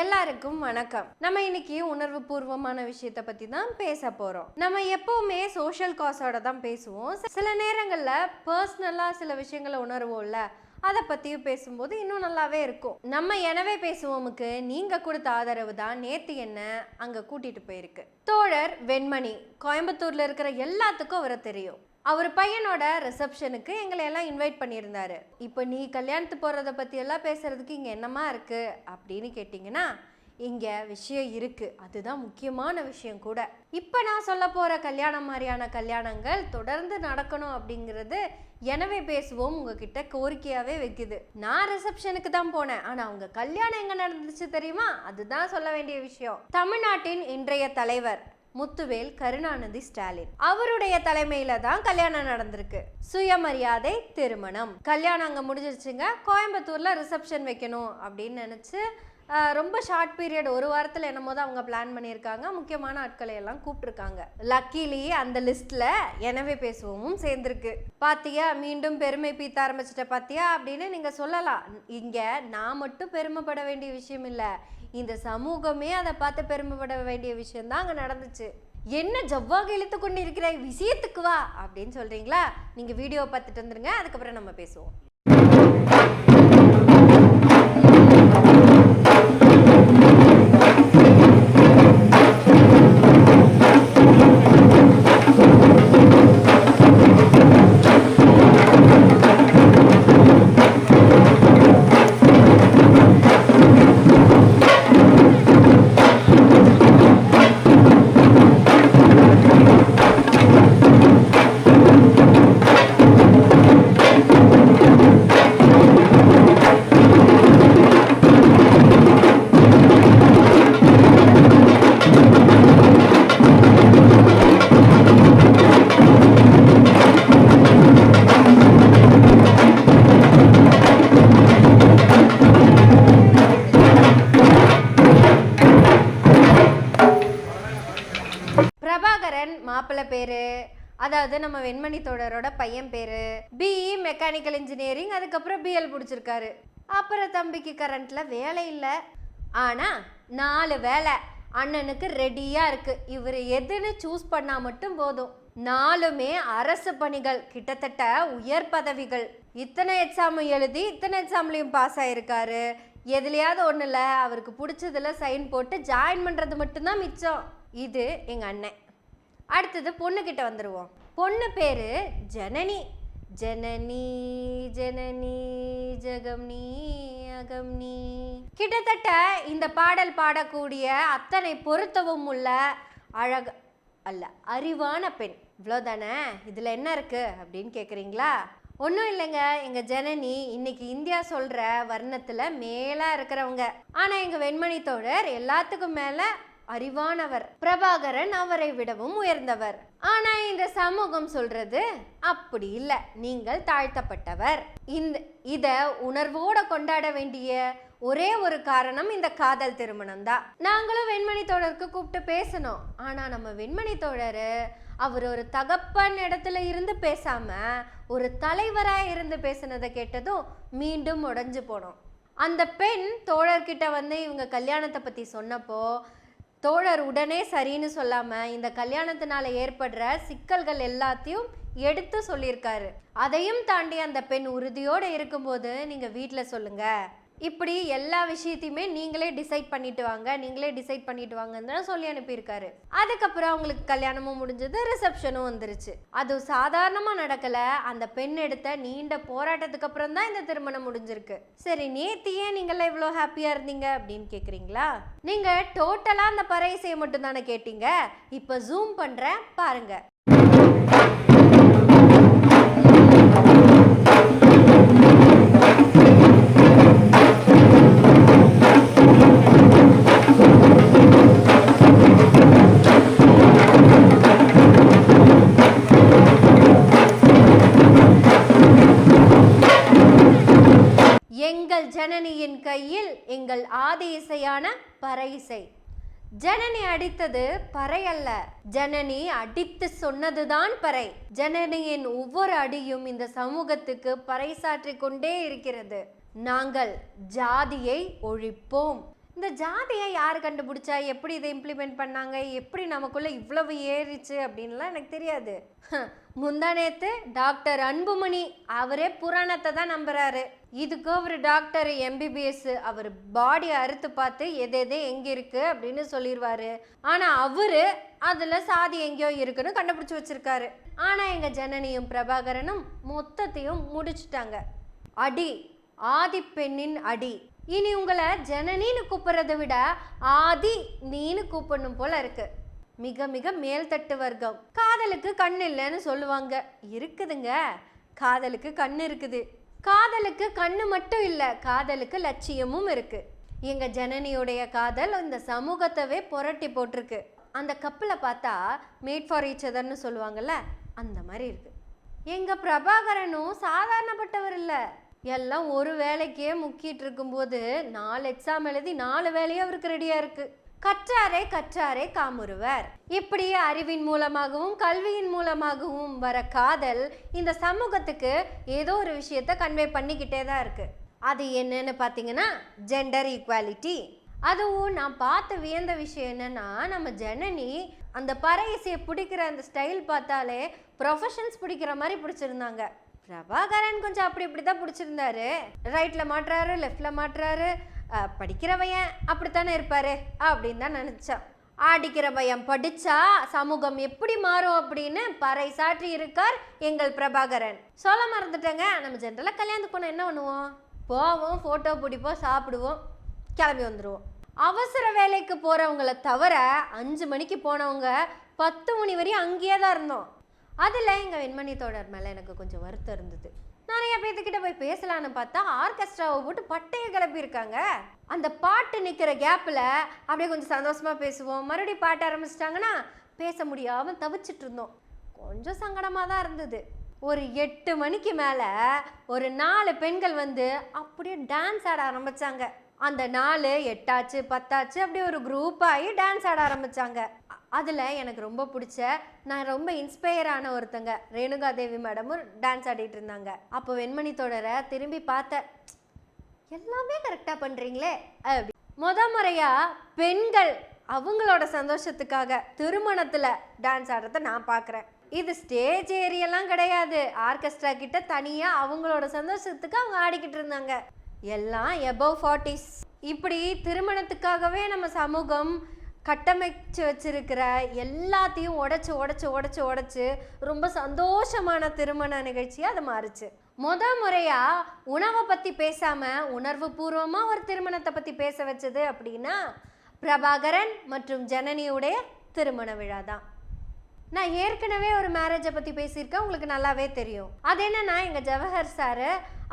எல்லாருக்கும் வணக்கம். நம்ம இன்னைக்கு உணர்வு பூர்வமான விஷயத்த பத்தி தான் பேச போறோம். நம்ம எப்பவுமே சோஷியல் காஸோட தான் பேசுவோம். சில நேரங்கள்ல பர்சனலா சில விஷயங்களை உணர்வோம்ல அதை பற்றியும் பேசும்போது இன்னும் நல்லாவே இருக்கும். நம்ம எனவே பேசுவோமுக்கு நீங்கள் கொடுத்த ஆதரவு தான் நேற்று என்ன அங்கே கூட்டிகிட்டு போயிருக்கு. தோழர் வெண்மணி கோயம்புத்தூரில் இருக்கிற எல்லாத்துக்கும் அவரை தெரியும். அவர் பையனோட ரிசப்ஷனுக்கு எங்களை எல்லாம் இன்வைட் பண்ணியிருந்தாரு. இப்போ நீ கல்யாணத்து போகிறத பற்றி எல்லாம் இங்கே என்னமா இருக்குது அப்படின்னு கேட்டிங்கன்னா இங்கே விஷயம் இருக்குது அதுதான் முக்கியமான விஷயம் கூட. இப்போ நான் சொல்ல போகிற கல்யாணம் மாதிரியான கல்யாணங்கள் தொடர்ந்து நடக்கணும் அப்படிங்கிறது எனவே பேசுவோம். உங்ககிட்ட கோரிக்கையாகவே வைக்குது. நான் ரிசப்ஷனுக்கு தான் போனேன். ஆனால் அவங்க கல்யாணம் எங்கே நடந்துச்சு தெரியுமா? அதுதான் சொல்ல வேண்டிய விஷயம். தமிழ்நாட்டின் இன்றைய தலைவர் முத்துவேல் கருணாநிதி ஸ்டாலின். அவருடைய தலைமையில தான் கல்யாணம் நடந்திருக்கு. சுயமரியாதை திருமணம். கல்யாணம் அங்க முடிஞ்சிருச்சுங்க. கோயம்புத்தூர்ல ரிசப்ஷன் வைக்கணும் அப்படின்னு நினைச்சு ரொம்ப ஷார்ட் பீரியட் ஒரு வாரத்தில் என்னமோ தான் அவங்க பிளான் பண்ணியிருக்காங்க. முக்கியமான ஆட்களை எல்லாம் கூப்பிட்ருக்காங்க லக்கிலி அந்த லிஸ்ட்டில் எனவே பேசுவோமும் சேர்ந்துருக்கு. பாத்தியா மீண்டும் பெருமை பீத்த ஆரம்பிச்சிட்ட பாத்தியா அப்படின்னு நீங்கள் சொல்லலாம். இங்கே நான் மட்டும் பெருமைப்பட வேண்டிய விஷயம் இல்லை. இந்த சமூகமே அதை பார்த்து பெருமைப்பட வேண்டிய விஷயம் தான் அங்கே நடந்துச்சு. என்ன ஜவ்வாக இழுத்து கொண்டு இருக்கிற விஷயத்துக்கு வா அப்படின்னு சொல்கிறீங்களா நீங்கள் வீடியோ பார்த்துட்டு வந்துருங்க. அதுக்கப்புறம் நம்ம பேசுவோம். பிரபாகரன் பேரு அதாவது நம்ம வெண்மணி தோழரோட பையன் பேரு பிஇ மெக்கானிக்கல் இன்ஜினியரிங் அதுக்கப்புறம் பிஎல் பிடிச்சிருக்காரு. அப்புறம் தம்பிக்கு கரண்ட்ல வேலை இல்லை. ஆனா நாலு வேலை அண்ணனுக்கு ரெடியா இருக்கு. இவர் எதுன்னு சூஸ் பண்ணா மட்டும் போதும். நாலுமே அரசு பணிகள் கிட்டத்தட்ட உயர் பதவிகள். இத்தனை எக்ஸாம் எழுதி இத்தனை எக்ஸாம்லையும் பாஸ் ஆயிருக்காரு. எதுலையாவது ஒன்றும் அவருக்கு பிடிச்சதுல சைன் போட்டு ஜாயின் பண்ணுறது மட்டும்தான் மிச்சம். இது எங்கள் அண்ணன். அடுத்தது பொண்ணுக்கிட்ட வந்துடுவோம் பொண்ணு பேரு ஜனனி. ஜனனி ஜனனி ஜெகம் அகம்னி கிட்டத்தட்ட இந்த பாடல் பாடக்கூடிய அத்தனை பொருத்தவும் உள்ள அழக அல்ல அறிவான பெண். இவ்வளோதானே இதில் என்ன இருக்குது அப்படின்னு கேட்குறீங்களா ஒன்றும் இல்லைங்க. எங்கள் ஜனனி இன்னைக்கு இந்தியா சொல்கிற வர்ணத்தில் மேலாக இருக்கிறவங்க. ஆனால் எங்கள் வெண்மணி தோழர் எல்லாத்துக்கும் மேலே அறிவானவர். பிரபாகரன் அவரை விடவும் உயர்ந்தவர். ஆனா இந்த சமூகம் சொல்றது அப்படி இல்ல. நீங்கள் தாழ்த்தப்பட்டவர். இந்த இத உணர்வோட கொண்டாட வேண்டிய ஒரே ஒரு காரணம் இந்த காதல் திருமணம் தான் நாங்களும் வெண்மணி தோழருக்கு கூப்பிட்டு பேசணும். ஆனா நம்ம வெண்மணி தோழர் அவர் ஒரு தகப்பன் இடத்துல இருந்து பேசாம ஒரு தலைவரா இருந்து பேசுனதை கேட்டதும் மீண்டும் உடஞ்சு போனோம். அந்த பெண் தோழர்கிட்ட வந்து இவங்க கல்யாணத்தை பத்தி சொன்னப்போ தோழர் உடனே சரின்னு சொல்லாமல் இந்த கல்யாணத்தினால ஏற்படுற சிக்கல்கள் எல்லாத்தையும் எடுத்து சொல்லியிருக்காரு. அதையும் தாண்டி அந்த பெண் உறுதியோடு இருக்கும்போது நீங்கள் வீட்டில் சொல்லுங்கள் இப்படி எல்லா விஷயத்தையுமே நீங்களே டிசைட் பண்ணிட்டு வாங்க நீங்களே டிசைட் பண்ணிட்டு வாங்கன்னு தான் சொல்லி அனுப்பியிருக்காரு. அதுக்கப்புறம் அவங்களுக்கு கல்யாணமும் முடிஞ்சது ரிசப்ஷனும் வந்துருச்சு. அது சாதாரணமாக நடக்கலை. அந்த பெண் எடுத்த நீண்ட போராட்டத்துக்கு அப்புறம் தான் இந்த திருமணம் முடிஞ்சிருக்கு. சரி நேத்தியே ஏன் நீங்களாம் இவ்வளோ ஹாப்பியாக இருந்தீங்க அப்படின்னு கேட்குறீங்களா நீங்கள் டோட்டலாக அந்த பறையசையை மட்டும் தானே கேட்டீங்க? இப்போ ஜூம் பண்ணுறேன் பாருங்கள் ஆதி இசையான பறை இசை ஜனனி அடித்தது பறை அல்ல. ஜனனி அடித்து சொன்னதுதான் பறை. ஜனனியின் ஒவ்வொரு அடியும் இந்த சமூகத்துக்கு பறைசாற்றிக் கொண்டே இருக்கிறது. நாங்கள் ஜாதியை ஒழிப்போம். இந்த ஜாதியை யார் கண்டுபிடிச்சா? எப்படி இதை இம்ப்ளிமெண்ட் பண்ணாங்க? எப்படி நமக்குள்ளே இவ்வளவு ஏறிச்சு அப்படின்லாம் எனக்கு தெரியாது. முந்தானேத்து டாக்டர் அன்புமணி அவரே புராணத்தை தான் நம்புறாரு. இதுக்கு அவர் டாக்டர் எம்பிபிஎஸ் அவர் பாடி அறுத்து பார்த்து எது எது எங்க இருக்கு அப்படின்னு சொல்லிடுவாரு ஆனா அவரு அதுல சாதி எங்கேயோ இருக்குன்னு கண்டுபிடிச்சு வச்சிருக்காரு. ஆனா எங்க ஜனனியும் பிரபாகரனும் மொத்தத்தையும் முடிச்சிட்டாங்க. அடி ஆதிப்பெண்ணின் அடி. இனி உங்களை ஜனனின்னு கூப்பிட்றத விட ஆதி நீன்னு கூப்பிடணும் போல இருக்கு. மிக மிக மேல்தட்டு வர்க்கம். காதலுக்கு கண் இல்லைன்னு சொல்லுவாங்க. இருக்குதுங்க. காதலுக்கு கண் இருக்குது. காதலுக்கு கண்ணு மட்டும் இல்லை காதலுக்கு லட்சியமும் இருக்கு. எங்க ஜனனியுடைய காதல் இந்த சமூகத்தவே புரட்டி போட்டிருக்கு. அந்த கப்பில் பார்த்தா மேட் ஃபார் ஈச் அதர்னு சொல்லுவாங்கல்ல அந்த மாதிரி இருக்கு. எங்க பிரபாகரனும் சாதாரணப்பட்டவர் இல்லை. எல்லாம் ஒரு வேலைக்கே முக்கிட்டு இருக்கும்போது நாலு எக்ஸாம் எழுதி நாலு வேலையும் அவருக்கு ரெடியாக இருக்கு. கற்றாரே கற்றாரே காமுறுவர். இப்படியே அறிவின் மூலமாகவும் கல்வியின் மூலமாகவும் வர காதல் இந்த சமூகத்துக்கு ஏதோ ஒரு விஷயத்த கன்வே பண்ணிக்கிட்டே தான் இருக்கு. அது என்னன்னு பார்த்தீங்கன்னா ஜெண்டர் ஈக்குவாலிட்டி அதுவும் நான் பார்த்து வியந்த விஷயம் என்னன்னா நம்ம ஜனனி அந்த பறை இசையை பிடிக்கிற அந்த ஸ்டைல் பார்த்தாலே ப்ரொஃபஷன்ஸ் பிடிக்கிற மாதிரி பிடிச்சிருந்தாங்க. பிரபாகரன் கொஞ்சம் அப்படி இப்படி தான் பிடிச்சிருந்தாரு. ரைட்டில் மாட்டுறாரு லெஃப்டில் மாட்டுறாரு. படிக்கிற பையன் அப்படித்தானே இருப்பாரு அப்படின்னு தான் நினச்சான் ஆடிக்கிற பையன் படித்தா சமூகம் எப்படி மாறும் அப்படின்னு பறை சாற்றி இருக்கார் எங்கள் பிரபாகரன். சொல்ல மறந்துட்டேங்க. நம்ம ஜென்ரலாக கல்யாணத்துக்கு போனால் என்ன பண்ணுவோம்? போவோம் ஃபோட்டோ பிடிப்போம் சாப்பிடுவோம் கிளம்பி வந்துடுவோம் அவசர வேலைக்கு போகிறவங்கள தவிர அஞ்சு மணிக்கு போனவங்க பத்து மணி வரையும் அங்கேயே தான் இருந்தோம். அதில் எங்கள் வெண்மணி தோழர் மேலே எனக்கு கொஞ்சம் வருத்தம் இருந்தது. நிறைய பேர்த்துக்கிட்ட போய் பேசலான்னு பார்த்தா ஆர்கெஸ்ட்ராவை போட்டு பட்டையை கிளப்பியிருக்காங்க அந்த பாட்டு நிற்கிற கேப்பில் அப்படியே கொஞ்சம் சந்தோஷமாக பேசுவோம். மறுபடியும் பாட்டு ஆரம்பிச்சிட்டாங்கன்னா பேச முடியாமல் தவிச்சிட்டு இருந்தோம். கொஞ்சம் சங்கடமாக தான் இருந்தது. ஒரு எட்டு மணிக்கு மேலே ஒரு நாலு பெண்கள் வந்து அப்படியே டான்ஸ் ஆட ஆரம்பித்தாங்க அந்த நாலு எட்டாச்சு பத்தாச்சு அப்படியே ஒரு குரூப் ஆகி டான்ஸ் ஆட ஆரம்பிச்சாங்க. அதில் எனக்கு ரொம்ப பிடிச்ச நான் ரொம்ப இன்ஸ்பயர் ஆன ஒருத்தங்க ரேணுகா தேவி மேடமும் டான்ஸ் ஆடிட்டு இருந்தாங்க. அப்போ வெண்மணி தொடரை திரும்பி பார்த்தேன் எல்லாமே கரெக்டாக பண்ணுறீங்களே அப்படி. முத முறையாக பெண்கள் அவங்களோட சந்தோஷத்துக்காக திருமணத்தில் டான்ஸ் ஆடுறத நான் பார்க்குறேன் இது ஸ்டேஜ் ஏரியெல்லாம் கிடையாது. ஆர்கெஸ்ட்ரா கிட்ட தனியாக அவங்களோட சந்தோஷத்துக்கு அவங்க ஆடிக்கிட்டு இருந்தாங்க. எல்லாம் எபவ் ஃபார்ட்டிஸ் இப்படி திருமணத்துக்காகவே நம்ம சமூகம் கட்டமைச்சு வச்சிருக்கிற எல்லாத்தையும் உடச்சி உடச்சி உடச்சி உடச்சி ரொம்ப சந்தோஷமான திருமண நிகழ்ச்சியாக அது மாறுச்சு. முத முறையாக உணவை பற்றி பேசாமல் உணர்வு பூர்வமாக ஒரு திருமணத்தை பற்றி பேச வச்சது அப்படின்னா பிரபாகரன் மற்றும் ஜனனியுடைய திருமண விழா தான். நான் ஏற்கனவே ஒரு மேரேஜை பற்றி பேசியிருக்கேன் உங்களுக்கு நல்லாவே தெரியும். அது என்னன்னா எங்கள் ஜவஹர் சார்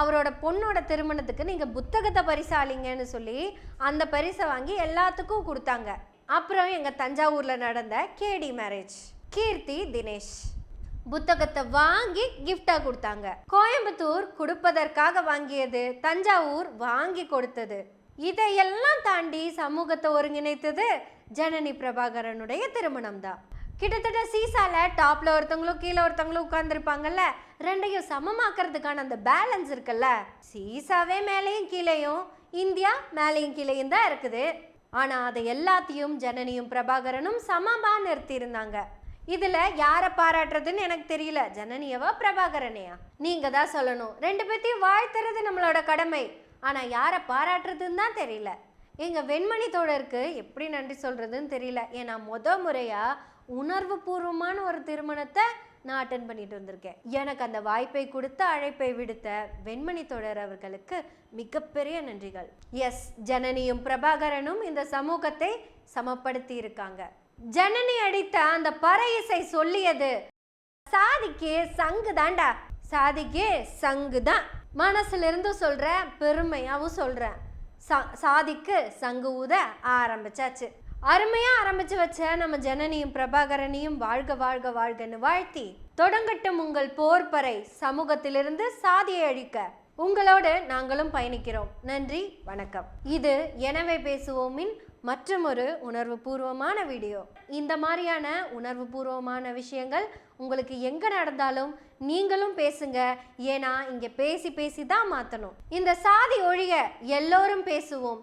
அவரோட பொண்ணோட திருமணத்துக்கு நீங்கள் புத்தகத்தை பரிசாளிங்கன்னு சொல்லி அந்த பரிசை வாங்கி எல்லாத்துக்கும் கொடுத்தாங்க. அப்புறம் எங்கள் தஞ்சாவூரில் நடந்த கேடி மேரேஜ் கீர்த்தி தினேஷ். புத்தகத்தை வாங்கி கிஃப்டாக கொடுத்தாங்க. கோயம்புத்தூர் கொடுப்பதற்காக வாங்கியது தஞ்சாவூர் வாங்கி கொடுத்தது. இதையெல்லாம் தாண்டி சமூகத்தை ஒருங்கிணைத்தது ஜனனி பிரபாகரனுடைய திருமணம் தான் கிட்டத்தட்ட சீசால டாப்ல ஒருத்தவங்களும் கீழே ஒருத்தவங்களும் உட்கார்ந்துருப்பாங்கல்ல ரெண்டையும் சமமாக்குறதுக்கான அந்த பேலன்ஸ் இருக்குல்ல சீசாவே மேலேயும் கீழேயும் இந்தியா மேலேயும் கீழேயும் தான் இருக்குது. ஆனால் அதை எல்லாத்தையும் ஜனனியும் பிரபாகரனும் சமமாக நிறுத்தியிருந்தாங்க. இதில் யாரை பாராட்டுறதுன்னு எனக்கு தெரியல. ஜனனியவா பிரபாகரனையா? நீங்கள் தான் சொல்லணும். ரெண்டு பேர்த்தையும் வாழ்த்துறது நம்மளோட கடமை. ஆனால் யாரை பாராட்டுறதுன்னு தான் தெரியல. எங்கள் வெண்மணி தோழருக்கு எப்படி நன்றி சொல்கிறதுன்னு தெரியல. ஏன்னா முத முறையாக உணர்வு பூர்வமான ஒரு திருமணத்தை நான் அட்டன் பண்ணிட்டு வந்திருக்கேன். எனக்கு அந்த வாய்ப்பை கொடுத்த அழைப்பை விடுத்த வெண்மணி தொடர் அவர்களுக்கு மிகப்பெரிய நன்றிகள். எஸ் ஜனனியும் பிரபாகரனும் இந்த சமூகத்தை சமப்படுத்தி இருக்காங்க. ஜனனி அடித்த அந்த பறை இசை சொல்லியது சாதிக்கே சங்கு தாண்டா. சாதிக்கே சங்கு தான். மனசுல இருந்து சொல்ற பெருமையாவும் சொல்றேன் சா- சாதிக்கு சங்கு ஊத ஆரம்பிச்சாச்சு. அருமையாக ஆரம்பித்து வச்ச நம்ம ஜனனியும் பிரபாகரனையும் வாழ்க வாழ்க வாழ்கன்னு வாழ்த்தி தொடங்கட்டும் உங்கள் போர்ப்பறை சமூகத்திலிருந்து சாதியை அழிக்க. உங்களோடு நாங்களும் பயணிக்கிறோம். நன்றி வணக்கம். இது எனவே பேசுவோமின் மற்றொரு உணர்வு பூர்வமான வீடியோ. இந்த மாதிரியான உணர்வு பூர்வமான விஷயங்கள் உங்களுக்கு எங்கே நடந்தாலும் நீங்களும் பேசுங்க. ஏன்னா இங்கே பேசி பேசி தான் மாற்றணும் இந்த சாதி ஒழிய எல்லோரும் பேசுவோம்.